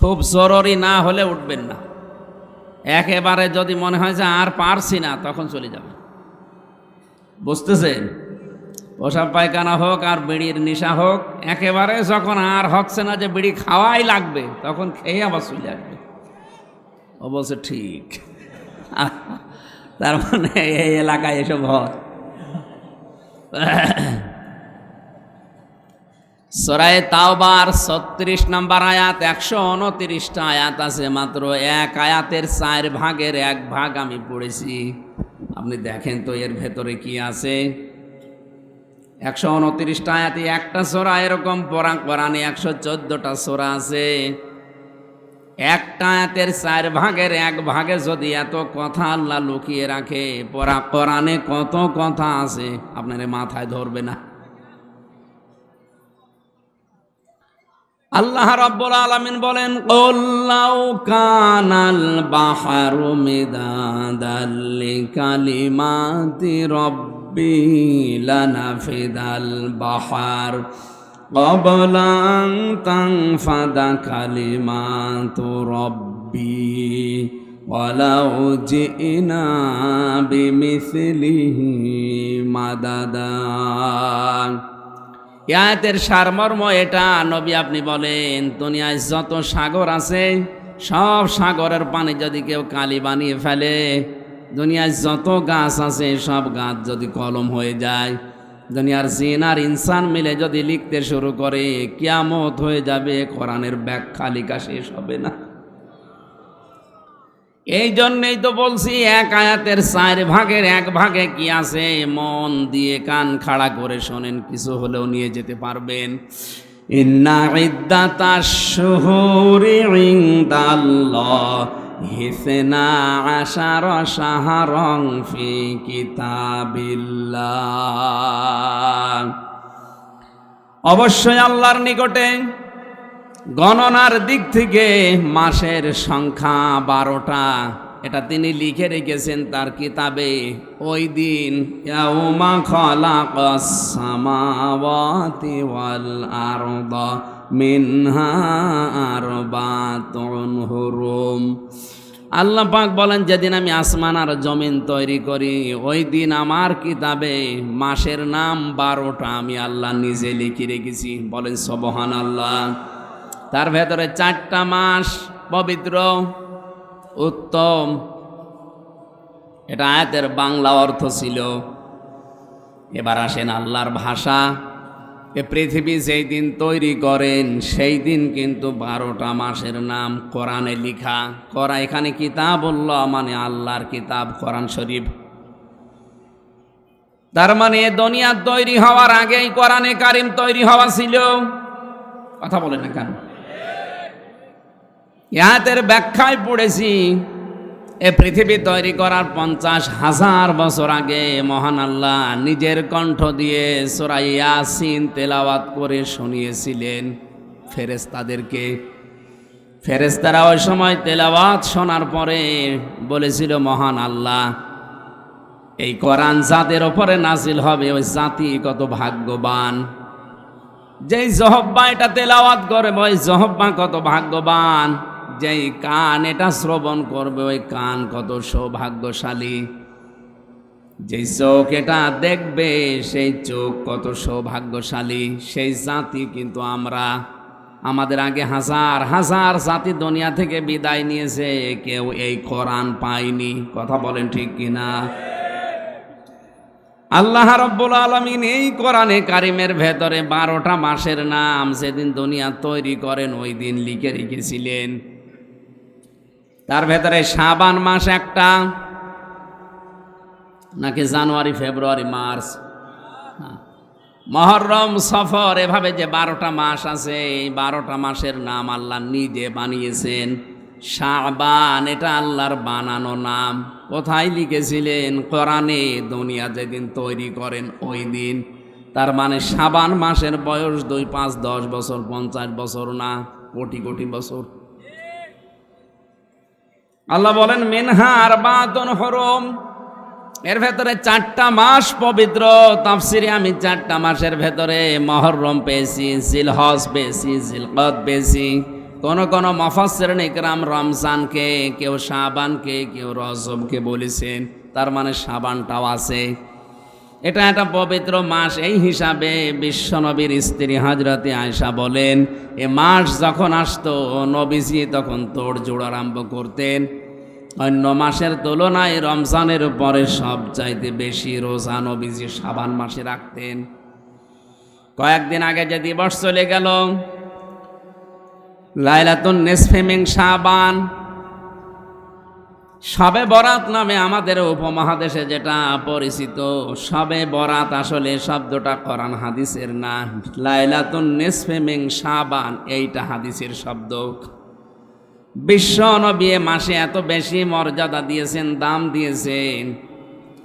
খুব জরুরি না হলে উঠবেন না। একেবারে যদি মনে হয় যে আর পারছি না, তখন চলে যাবে বুঝতেছেন? পোশাক পায়খানা হোক আর বিড়ির নেশা হোক, একেবারে যখন আর হচ্ছে না যে বিড়ি খাওয়াই লাগবে, তখন খেয়ে আবার চলে আসবে। ও বলছে, ঠিক। তার মানে এই এলাকায় এসব হয়। সরাই তাওবার ছত্রিশ নাম্বার আয়াত, একশো উনত্রিশটা আয়াত আছে, মাত্র এক আয়াতের চার ভাগের এক ভাগ আমি পড়েছি। আপনি দেখেন তো এর ভেতরে কি আছে? একশো উনত্রিশটা আয়াতে একটা সোরা এরকম পরাং কোরআনে একশো চোদ্দোটা সোরা আছে। একটা আয়াতের চার ভাগের এক ভাগে যদি এত কথা আল্লাহ লুকিয়ে রাখে পরা কোরআনে কত কথা আছে, আপনার মাথায় ধরবে না। আল্লাহ রাব্বুল আলামিন বলেন কল্লাউ কানাল বাহারু মিদাদাল লিকালিমাতি রব্বি লানাফিদাল বাহার। ক্বাবলা আন তানফাদা কালিমাতু রব্বি ওয়ালাউ জিনা বিমিসলিহি মাদাদা। ইয়াতের সারমর্ম এটা। নবী আপনি বলেন, দুনিয়ায় যত সাগর আছে, সব সাগরের পানি যদি কেউ কালি বানিয়ে ফেলে, দুনিয়ায় যত গাছ আছে, সব গাছ যদি কলম হয়ে যায়, দুনিয়ার জিন আর ইনসান মিলে যদি লিখতে শুরু করে, কিয়ামত হয়ে যাবে, কোরআনের ব্যাখ্যা লিখা শেষ হবে না। এই জন্যেই তো বলছি এক আয়াতের চার ভাগের এক ভাগে কি আছে? মন দিয়ে কান খাড়া করে শোনেন, কিছু হলেও নিয়ে যেতে পারবেন। সাহারং অবশ্যই আল্লাহর নিকটে গণনার দিক থেকে মাসের সংখ্যা বারোটা। এটা তিনি লিখে রেখেছেন তার কিতাবে। ওই দিন মিনহা আরবাতুন হুরুম। আল্লাহ পাক বলেন, যেদিন আমি আসমান আর জমিন তৈরি করি, ওই দিন আমার কিতাবে মাসের নাম বারোটা আমি আল্লাহ নিজে লিখে রেখেছি। বলেন সবহান আল্লাহ তার ভেতরে চারটা মাস পবিত্র। উত্তম। এটা আয়াতের বাংলা অর্থ ছিল। এবার আসেন আল্লাহর ভাষা। এ পৃথিবী যেই দিন তৈরি করেন, সেই দিন কিন্তু বারোটা মাসের নাম কোরআনে লিখা। করা এখানে কিতাবুল্লাহ মানে আল্লাহর কিতাব, কোরআন শরীফ। তার মানে দুনিয়া তৈরি হওয়ার আগেই কোরআনে কারিম তৈরি হওয়া ছিল। কথা বলেন না কেন? ইহাতের ব্যাখ্যায় পড়েছি, এ পৃথিবী তৈরি করার পঞ্চাশ হাজার বছর আগে মহান আল্লাহ নিজের কণ্ঠ দিয়ে সোরাই ইয়াসিন তেলাওয়াত করে শুনিয়েছিলেন। ফেরেস্তাদেরকে ফেরেস্তারা ওই সময় তেলাওয়াত শোনার পরে বলেছিল, মহান আল্লাহ, এই কোরআন জাতের ওপরে নাজিল হবে, ওই জাতি কত ভাগ্যবান। যেই জহব্বা এটা তেলাওয়াত করে ওই জহব্বা কত ভাগ্যবান। যেই কান, এটা শ্রবণ করবে ওই কান কত সৌভাগ্যশালী। যেই চোখ এটা দেখবে, সেই চোখ কত সৌভাগ্যশালী। সেই জাতি কিন্তু আমরা। আমাদের আগে হাজার হাজার জাতি দুনিয়া থেকে বিদায় নিয়েছে, কেউ এই কোরআন পায়নি। কথা বলেন ঠিক কিনা? আল্লাহ রব্বুল আলমিন এই কোরআনে কারিমের ভেতরে বারোটা মাসের নাম সেদিন দুনিয়া তৈরি করেন, ওই দিন লিখে রেখেছিলেন। তার ভেতরে সাবান মাস একটা, নাকি জানুয়ারি, ফেব্রুয়ারি, মার্চ। মহরম, সফর, এভাবে যে বারোটা মাস আছে, এই বারোটা মাসের নাম আল্লাহ নিজে বানিয়েছেন। শাবান, এটা আল্লাহর বানানো নাম। কোথায় লিখেছিলেন? কোরআনে, দুনিয়া যেদিন তৈরি করেন, ওই দিন। তার মানে সাবান মাসের বয়স দুই, পাঁচ, দশ বছর, পঞ্চাশ বছর না, কোটি কোটি বছর। আল্লাহ বলেন, মিনহা আর বাতন হরম। এর ভেতরে চারটা মাস পবিত্র। তাফসিরে আমি চারটা মাসের ভেতরে মহরম পেয়েছি, জিলহজ পেয়েছি, জিলকদ পেয়েছি। কোন কোন মফাসের নিকরাম রমজানকে, কেউ সাবানকে কেউ রজবকে বলেছেন। তার মানে সাবানটাও আছে। এটা একটা পবিত্র মাস। এই হিসাবে বিশ্বনবীর স্ত্রী হাজরতে আয়সা বলেন, এ মাস যখন আসতো, নবীজি তখন তোড় জোড় আরম্ভ করতেন। অন্য মাসের তুলনায় রমজানের পরে সব চাইতে বেশি রোজা নবীজি সাবান মাসে রাখতেন। কয়েকদিন আগে যে দিবস চলে গেল, লাইলাতুন নেসফেমিং সাবান সবে বরাত নামে আমাদের উপমহাদেশে যেটা পরিচিত, সবে বরাত আসলে শব্দটা কোরআন হাদিসের না। লাইলাতুন নেসফেমিং সাবান এইটা হাদিসের শব্দ। বিশ্ব নবী মাসে এত বেশি মর্যাদা দিয়েছেন, দাম দিয়েছেন।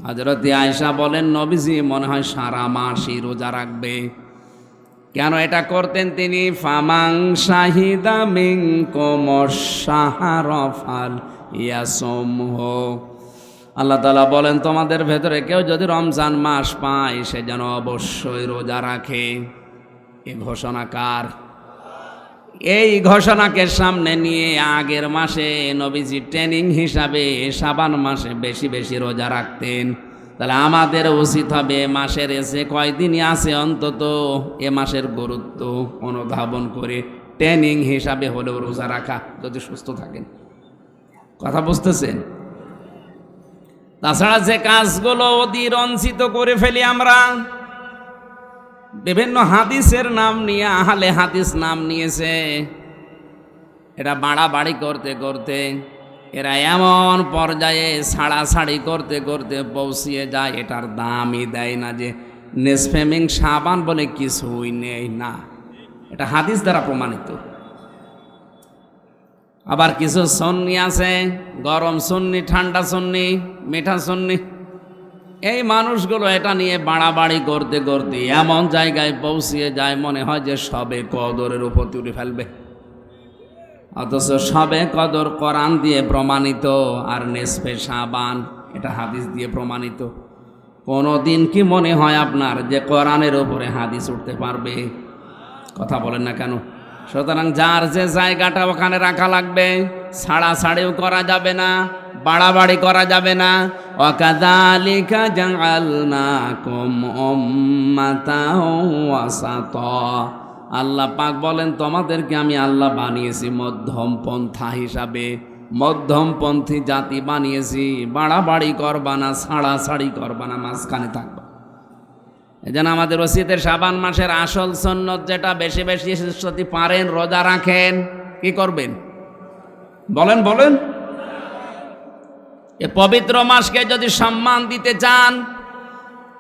হজরত আয়সা বলেন, নবীজি, মনে হয় সারা মাসই রোজা রাখবে। কেন এটা করতেন তিনি? ফামাং শাহিদা মিং কোমসাহারফাল ইয়াসমহ। আল্লাহ তালা বলেন, তোমাদের ভেতরে কেউ যদি রমজান মাস পায়, সে যেন অবশ্যই রোজা রাখে। এ ঘোষণা কার? এই ঘোষণাকে সামনে নিয়ে আগের মাসে নবীজি ট্রেনিং হিসাবে সাবান মাসে বেশি বেশি রোজা রাখতেন। তাহলে আমাদের উচিত হবে মাসের এসে কয়দিনই আছে অন্তত এ মাসের গুরুত্ব অনুধাবন করে ট্রেনিং হিসাবে হলেও রোজা রাখা, যদি সুস্থ থাকেন। কথা বুঝতেছেন? তাছাড়া যে কাজগুলো অধীর অঞ্চিত করে ফেলি আমরা বিভিন্ন হাদিসের নাম নিয়ে, আহালে হাদিস নাম নিয়েছে। এটা বাড়াবাড়ি করতে করতে, এরা এমন পর্যায়ে ছাড়াছাড়ি করতে করতে পৌঁছিয়ে যায়, এটার দামই দেয় না যে নেসফেমিং সাবান বলে কিছুই নেই না। এটা হাদিস দ্বারা প্রমাণিত। আবার কিছু সন্নি আছে, গরম সন্নি, ঠান্ডা সন্নি, মিঠা সন্নি এই মানুষগুলো এটা নিয়ে বাড়াবাড়ি করতে করতে এমন জায়গায় পৌঁছিয়ে যায়, মনে হয় যে সবে কদরের উপর তুলে ফেলবে। অথচ সবে কদর কোরআন দিয়ে প্রমাণিত আর নেসফে সাবান এটা হাদিস দিয়ে প্রমাণিত। কোনো দিন কি মনে হয় আপনার যে কোরআনের উপরে হাদিস উঠতে পারবে? কথা বলেন না কেন? সুতরাং যার যে জায়গাটা ওখানে রাখা লাগবে ছাড়াছাড়িও করা যাবে না, বাড়াবাড়ি করা যাবে না। অকাদালিকা জাআলনাকুম উম্মাতাও ওয়াসাতা। আল্লাহ পাক বলেন, তোমাদেরকে আমি আল্লাহ বানিয়েছি মধ্যম পন্থা হিসাবে। মধ্যমপন্থী জাতি বানিয়েছি, বাড়াবাড়ি করবা না, ছাড়াছাড়ি করবা না, মাঝখানে থাকবা। এজন্য আমাদের রসিদের সাবান মাসের আসল সন্ন্যত যেটা, বেশি বেশি যদি পারেন, রোজা রাখেন, কি করবেন? বলেন বলেন। এ পবিত্র মাসকে যদি সম্মান দিতে চান,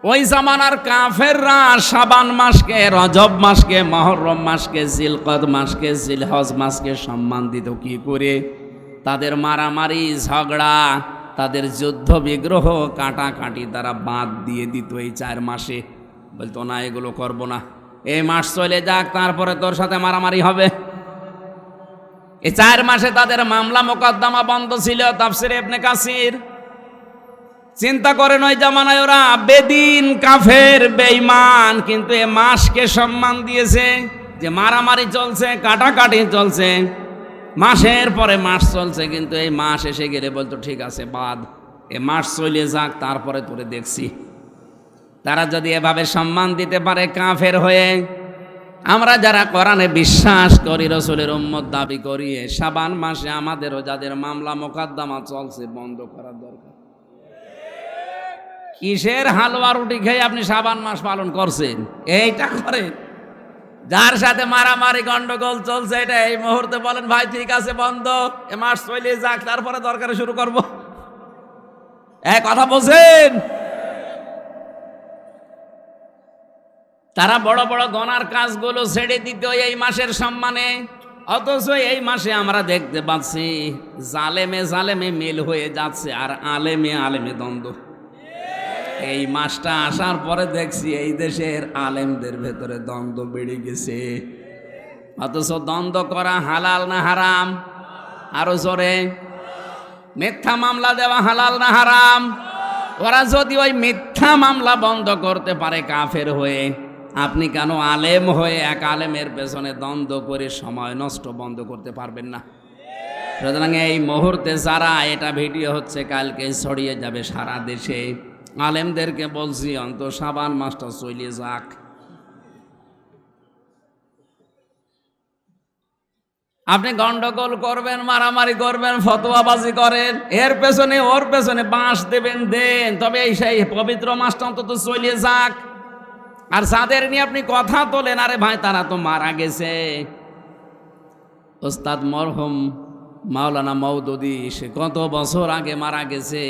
ওই জামানার কাফেররা সাবান মাসকে, রজব মাসকে, মহরম মাসকে, জিলকদ মাসকে, জিলহজ মাসকে সম্মান দিত কি করে? তাদের মারামারি, ঝগড়া, তাদের যুদ্ধ বিগ্রহ কাটাকাটি তারা বাদ দিয়ে দিত এই চার মাসে। বলতো না, এগুলো করব না। এই মাস চলে যাক, তারপরে তোর সাথে মারামারি হবে। এই চার মাসে তাদের মামলা মোকদ্দমা বন্ধ ছিল তাফসির এবনে কাসির। চিন্তা করেন ওই জামানায় ওরা বেদিন, কাফের, বেঈমান, কিন্তু এ মাসকে সম্মান দিয়েছে যে মারামারি চলছে, কাটাকাটি চলছে। মাসের পরে মাস চলছে, কিন্তু এই মাস এসে গেলে বলতো, ঠিক আছে, বাদ। এ মাস চলে যাক, তারপরে তোরে দেখছি। তারা যদি এভাবে সম্মান দিতে পারে কাফের হয়ে, আমরা যারা কোরআনে বিশ্বাস করি, রসুলের উম্মত দাবি করি সাবান মাসে আমাদেরও যাদের মামলা মোকদ্দমা চলছে বন্ধ করার দরকার। কিসের হালুয়া রুটি খেয়ে আপনি সাবান মাস পালন করছেন? এইটা করেন। যার সাথে মারামারি গন্ডগোল চলছে, এটা এই মুহূর্তে বলেন, ভাই, ঠিক আছে, বন্ধ। এ মাস চলে যাক, তারপরে দরকারে শুরু করব। এ কথা বলছেন? তারা বড় বড় গনার কাজগুলো ছেড়ে দিত এই মাসের সম্মানে। অথচ এই মাসে আমরা দেখতে পাচ্ছি জালেমে জালেমে মিল হয়ে যাচ্ছে আর আলেমে আলেমে দ্বন্দ্ব। এই মাসটা আসার পরে দেখছি এই দেশের আলেমদের ভেতরে দ্বন্দ্ব বেড়ে গেছে। অথচ দ্বন্দ্ব করা হালাল না হারাম? আরও জোরে। মিথ্যা মামলা দেওয়া হালাল না হারাম? ওরা যদি ওই মিথ্যা মামলা বন্ধ করতে পারে কাফের হয়ে আপনি কেন আলেম হয়ে এক আলেমের পেছনে দ্বন্দ্ব করে সময় নষ্ট বন্ধ করতে পারবেন না? সুতরাং এই মুহূর্তে যারা এটা ভিডিও হচ্ছে, কালকে ছড়িয়ে যাবে সারা দেশে। আলেমদেরকে বলছি, অন্ত সাবান মাস্টার চলিয়ে যাক। আপনি গন্ডগোল করবেন, মারামারি করবেন, ফতোয়াবাজি করেন, এর পেছনে ওর পেছনে বাঁশ দেবেন, দেন। তবে এই সেই পবিত্র মাসটা অন্তত চলিয়ে যাক। আর যাদের নিয়ে আপনি কথা তোলেন, আরে ভাই, তারা তো মারা গেছে। ওস্তাদ মরহম মাওলানা মৌদুদি সে কত বছর আগে মারা গেছে।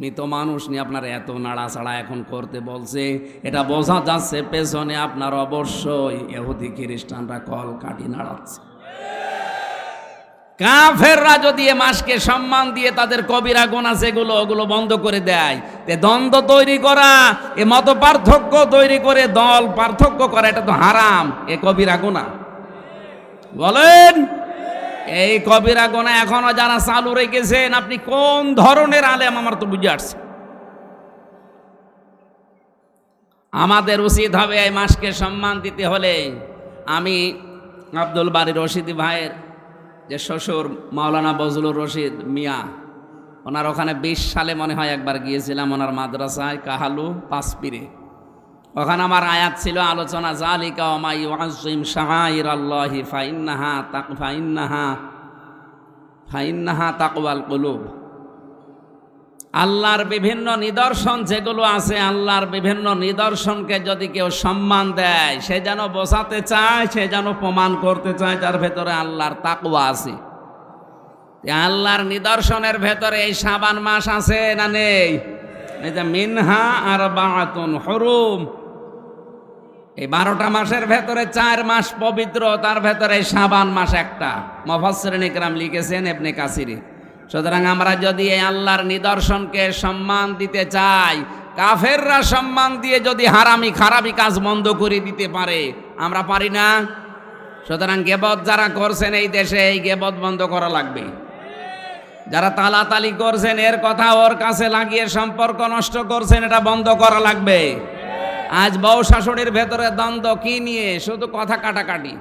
মৃত মানুষ নিয়ে আপনার এত নাড়াচাড়া এখন করতে বলছে। এটা বোঝা যাচ্ছে পেছনে আপনার অবশ্যই এহুদি খ্রিস্টানরা কল কাটি নাড়াচ্ছে। কাফেররা যদি এ মাসকে সম্মান দিয়ে তাদের কবিরা গোনা সেগুলো ওগুলো বন্ধ করে দেয়, তে দ্বন্দ্ব তৈরি করা, এ মত পার্থক্য তৈরি করে দল পার্থক্য করা, এটা তো হারাম, এ কবিরা গোনা। বলেন, এই কবিরা গোনা এখনও যারা চালু রেখেছেন, আপনি কোন ধরনের আলেম আমার তো বুঝে আসছে। আমাদের উচিত হবে এই মাসকে সম্মান দিতে হলে আমি আব্দুল বাড়ি রশিদি ভাইয়ের যে শ্বশুর মাওলানা বজলুর রশিদ মিয়া, ওনার ওখানে বিশ সালে মনে হয় একবার গিয়েছিলাম ওনার মাদ্রাসায়, কাহালু পাঁচপিরে ওখানে আমার আয়াত ছিল, আলোচনা, জালিকা ওমাই ওয়াজিম শাহাইর আল্লাহি ফাইন্নাহা তাক ফাইন্নাহা ফাইন্নাহা তাকওয়াল কুলুব। আল্লাহর বিভিন্ন নিদর্শন যেগুলো আছে, আল্লাহর বিভিন্ন নিদর্শনকে যদি কেউ সম্মান দেয়, সে যেন বোঝাতে চায়, সে যেন প্রমাণ করতে চায়, যার ভেতরে আল্লাহর তাকুয়া আছে। আল্লাহর নিদর্শনের ভেতরে এই সাবান মাস আছে না নেই? মিনহা আর বাতুন হরুম। এই বারোটা মাসের ভেতরে চার মাস পবিত্র, তার ভেতরে সাবান মাস একটা। মফাসরিনিকরাম লিখেছেন এমনি কাসিরি। সুতরাং আমরা যদি এই আল্লাহর নিদর্শনকে সম্মান দিতে চাই, কাফেররা সম্মান দিয়ে যদি হারামি, খারাপি কাজ বন্ধ করে দিতে পারে, আমরা পারি না? সুতরাং গেবত যারা করছেন এই দেশে, এই গেবত বন্ধ করা লাগবে। যারা তালাতালি করছেন, এর কথা ওর কাছে লাগিয়ে সম্পর্ক নষ্ট করছেন, এটা বন্ধ করা লাগবে। আজ বউ শাশুড়ির ভেতরে দ্বন্দ্ব কি নিয়ে? শুধু কথা কাটাকাটি।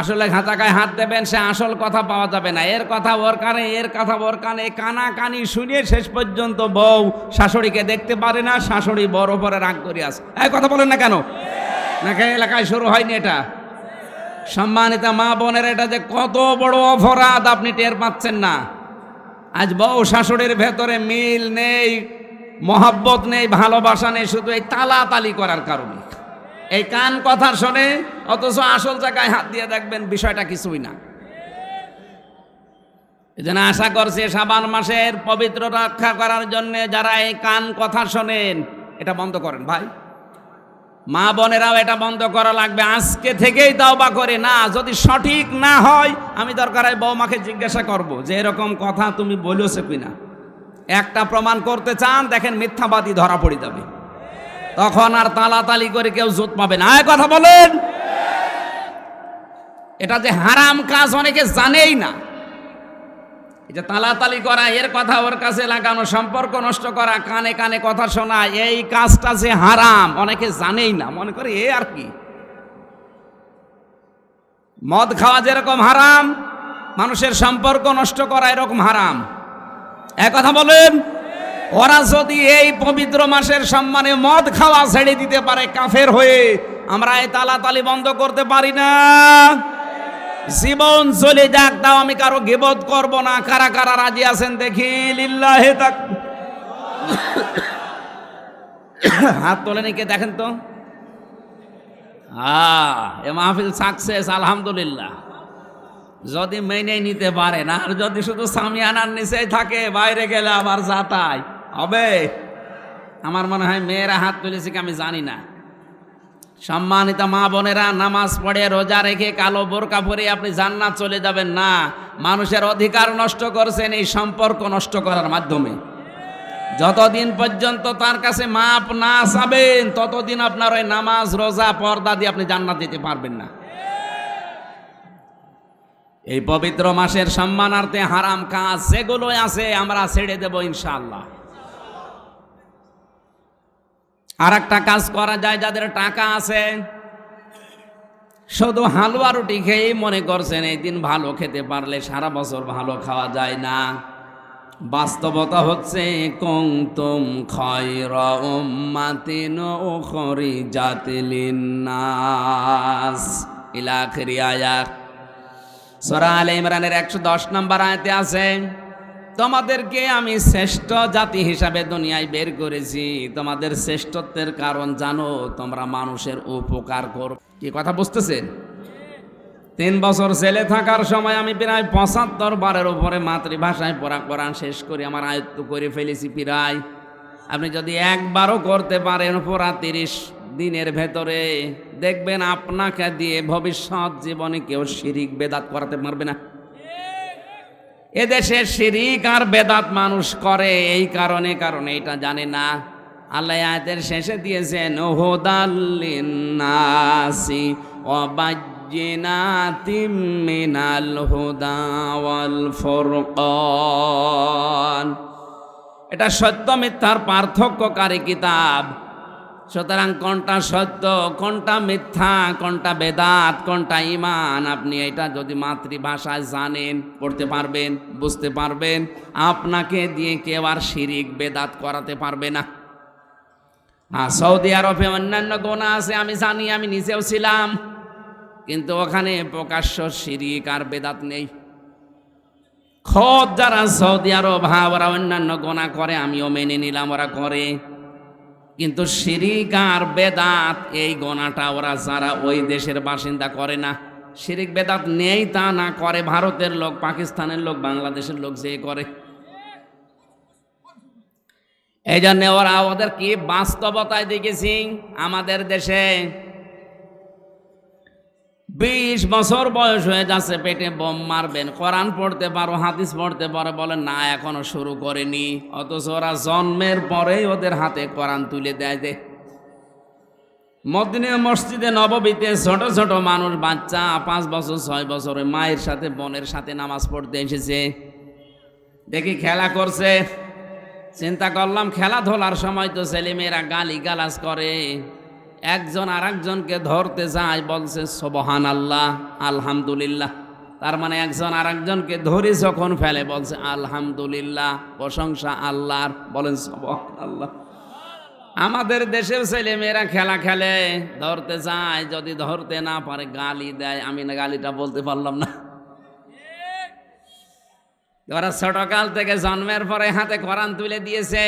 আসলে খাতাকায় হাত দেবেন, সে আসল কথা পাওয়া যাবে না। এর কথা ওর কানে, এর কথা ওর কানে কানা কানি শুনিয়ে শেষ পর্যন্ত বউ শাশুড়িকে দেখতে পারে না, শাশুড়ি বড় পরে রাগ করে আসে এই কথা বলেন না কেন? নাকি এলাকায় শুরু হয়নি এটা? সম্মানিতা মা বোনের, এটা যে কত বড় অপরাধ আপনি টের পাচ্ছেন না। আজ বউ শাশুড়ির ভেতরে মিল নেই, মহাব্বত নেই, ভালোবাসা নেই, শুধু এই তালাতালি করার কারণে। এই কান কথা শোনে অথচ আসল জায়গায় হাত দিয়ে দেখবেন বিষয়টা কিছুই না। এজন্য আশা করছে সাবান মাসের পবিত্র রক্ষা করার জন্য যারা এই কান কথা শোনেন, এটা বন্ধ করেন ভাই। মা বোনেরাও এটা বন্ধ করা লাগবে। আজকে থেকেই দাওবা করে, না, যদি সঠিক না হয়, আমি দরকার হয় বৌমাকে জিজ্ঞাসা করব যে এরকম কথা তুমি বলেছ কিনা। একটা প্রমাণ করতে চান, দেখেন মিথ্যাবাদী ধরা পড়ে যাবে। তখন আর তালাতালি করে কেউ জোত পাবে না। কথা বলেন। এটা যে হারাম কাজ অনেকে জানেই না। যে তালাতালি করা, এর কথা ওর কাছে লাগানো, সম্পর্ক নষ্ট করা, কানে কানে কথা শোনা, এই কাজটা যে হারাম, অনেকে জানেই না। মনে করে এ আর কি? মদ খাওয়া যেরকম হারাম, মানুষের সম্পর্ক নষ্ট করা এরকম হারাম। এক কথা বলেন। ওরা যদি এই পবিত্র মাসের সম্মানে মদ খাওয়া ছেড়ে দিতে পারে কাফের হয়ে, আমরা এই তালাতালি বন্ধ করতে পারি না। জীবন চলে যাক, তাও আমি কারও গেবত করব না। কারা কারা রাজি আছেন দেখি? লিল্লাহে তাক। হাত তোলেন কে, দেখেন তো। হ্যাঁ এ মাহফিল সাকসেস আলহামদুলিল্লাহ। যদি মেনে নিতে পারে না আর যদি শুধু সামিয়ানার নিচেই থাকে, বাইরে গেলে আবার যাতাই হবে। আমার মনে হয় মেয়েরা হাত তুলেছে কি আমি জানি না। সম্মানিত মা বোনেরা, নামাজ পড়ে, রোজা রেখে কালো বোরকা পরে আপনি জান্নাত চলে যাবেন না। মানুষের অধিকার নষ্ট করছেন এই সম্পর্ক নষ্ট করার মাধ্যমে। যতদিন পর্যন্ত তার কাছে মাপ না চাবেন, ততদিন আপনার ওই নামাজ, রোজা, পর্দা দিয়ে আপনি জান্নাত দিতে পারবেন না। এই পবিত্র মাসের সম্মানার্থে হারাম কাজ যেগুলো আছে আমরা ছেড়ে দেব ইনশাআল্লাহ। আর একটা কাজ করা যায়, যাদের টাকা আছে, শুধু হালুয়া রুটি খেয়েই মনে করছেন, এই দিন ভালো খেতে পারলে সারা বছর ভালো খাওয়া যায় না। বাস্তবতা হচ্ছে কংতুম খয়র উম্মাতিন উখরি জাতিলিন নাস ইলা আখিরি আয়াত। সূরা ইমরানের 110 নম্বর আয়তে আছে তোমাদেরকে আমি শ্রেষ্ঠ জাতি হিসাবে দুনিয়ায় বের করেছি। তোমাদের শ্রেষ্ঠত্বের কারণ জানো, তোমরা মানুষের উপকার করো। কি কথা বুঝতেছেন? তিন বছর ছেলে থাকার সময় আমি প্রায় পঁচাত্তর বারের উপরে মাতৃভাষায় পড়া কোরআন শেষ করে আমার আয়ত্ত করে ফেলেছি প্রায়। আপনি যদি একবারও করতে পারেন পুরা তিরিশ দিনের ভেতরে, দেখবেন আপনাকে দিয়ে ভবিষ্যৎ জীবনে কেউ শিরিক বেদাত করাতে পারবে না। এদেশে শিরিক আর বেদাত মানুষ করে, এই কারণে কারণে এটা জানে না। আল্লাহ আয়াতের শেষে দিয়েছেন, হুদাল্লিন্নাসি ওয়াবাজ্জিনাতিম মিনাল হুদা এটা সত্য মিথ্যার পার্থক্যকারী কিতাব। সুতরাং কোনটা সত্য, কোনটা মিথ্যা, কোনটা বেদাত, কোনটা ইমান আপনি এটা যদি মাতৃভাষায় জানেন, পড়তে পারবেন, বুঝতে পারবেন, আপনাকে দিয়ে কেউ আর শিরিক, বেদাত করাতে পারবে না। আর সৌদি আরবে অন্যান্য গোনা আছে, আমি জানি, আমি নিজেও ছিলাম, কিন্তু ওখানে প্রকাশ্য শিরিক আর বেদাত নেই। খোদ যারা সৌদি আরব হা ওরা অন্যান্য গোনা করে, আমিও মেনে নিলাম, ওরা করে। কিন্তু শিরিক আর বেদাত, এই গোনাটা ওরা যারা ওই দেশের বাসিন্দা করে না, শিরিক বেদাত নেই তা না করে ভারতের লোক, পাকিস্তানের লোক, বাংলাদেশের লোক যে করে। এই জন্য ওরা ওদের কি বাস্তবতায় দেখেছি? আমাদের দেশে বিশ বছর বয়স হয়ে যাচ্ছে, পেটে বোম মারবেন। কোরআন পড়তে পারো, হাদিস পড়তে পারো বলে না, এখনও শুরু করেনি। অথচ ওরা জন্মের পরেই ওদের হাতে কোরআন তুলে দেয় দে মদিনে মসজিদে নববীতে ছোট ছোট মানুষ, বাচ্চা, পাঁচ বছর, ছয় বছরে মায়ের সাথে, বোনের সাথে নামাজ পড়তে এসেছে। দেখি খেলা করছে। চিন্তা করলাম, খেলাধুলার সময় তো ছেলেমেয়েরা গালি গালাজ করে। একজন আর একজনকে ধরতে যায়, বলছে সোবহান আল্লাহ আলহামদুলিল্লাহ। তার মানে একজন আর একজনকে ধরে যখন ফেলে, বলছে, আলহামদুলিল্লাহ, প্রশংসা আল্লাহর। বলেন সোবহান আল্লাহ আমাদের দেশের ছেলে মেয়েরা খেলা খেলে, ধরতে যায়, যদি ধরতে না পারে, গালি দেয়। আমি না গালিটা বলতে পারলাম না। ওরা ছোটকাল থেকে জন্মের পরে হাতে কোরআন তুলে দিয়েছে।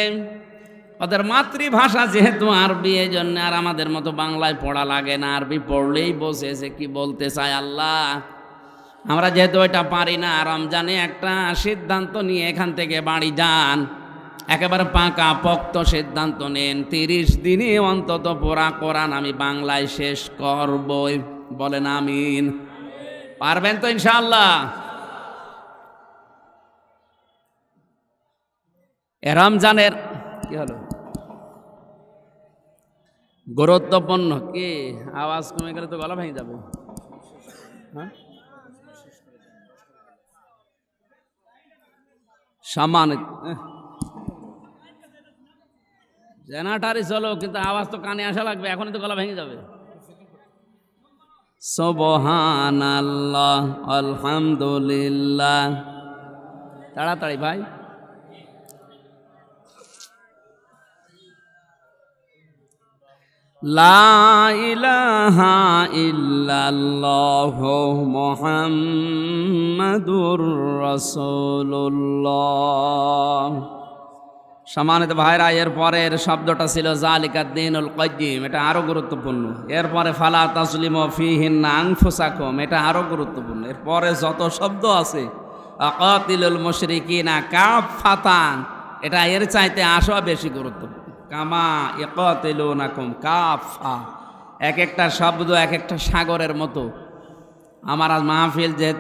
ওদের মাতৃভাষা যেহেতু আরবি এই জন্য আর আমাদের মতো বাংলায় পড়া লাগে না। আরবি পড়লেই বসে বসেছে কি বলতে চায় আল্লাহ। আমরা যেহেতু এটা পারি না, রমজানে একটা সিদ্ধান্ত নিয়ে এখান থেকে বাড়ি যান। একেবারে পাকা পক্ত সিদ্ধান্ত নেন। তিরিশ দিনে অন্তত পোড়া কোরআন আমি বাংলায় শেষ করবই। বলেন আমিন। পারবেন তো ইনশাআল্লাহ? এ রমজানের কি হলো? গুরুত্বপূর্ণ কি? আওয়াজ কমে গেলে তো গলা ভেঙে যাবে। হ্যাঁ? সম্মানিত। জেনাটারি চলো, কিন্তু আওয়াজ তো কানে আসা লাগবে, এখনই তো গলা ভেঙে যাবে। সবহান আল্লাহ আলহামদুলিল্লাহ। তাড়াতাড়ি ভাই। ইল্লাল্লাহ মুহাম্মাদুর রাসূলুল্লাহ। সম্মানিত ভাইরা, এর পরের শব্দটা ছিল জালিকাদ্দিনুল কয়্যিম এটা আরও গুরুত্বপূর্ণ। এরপরে ফালা তাসলিম ফিহিন আনফুসাকুম, এটা আরও গুরুত্বপূর্ণ। এরপরে যত শব্দ আছে, আকাতিলুল মুশরিকিনা কাফাতান এটা এর চাইতে আসো বেশি গুরুত্বপূর্ণ। কামা ইকাতিলুনাকুম কাফা এক একটা শব্দ এক একটা সাগরের মতো। আমার আজ মাহফিল যেহেতু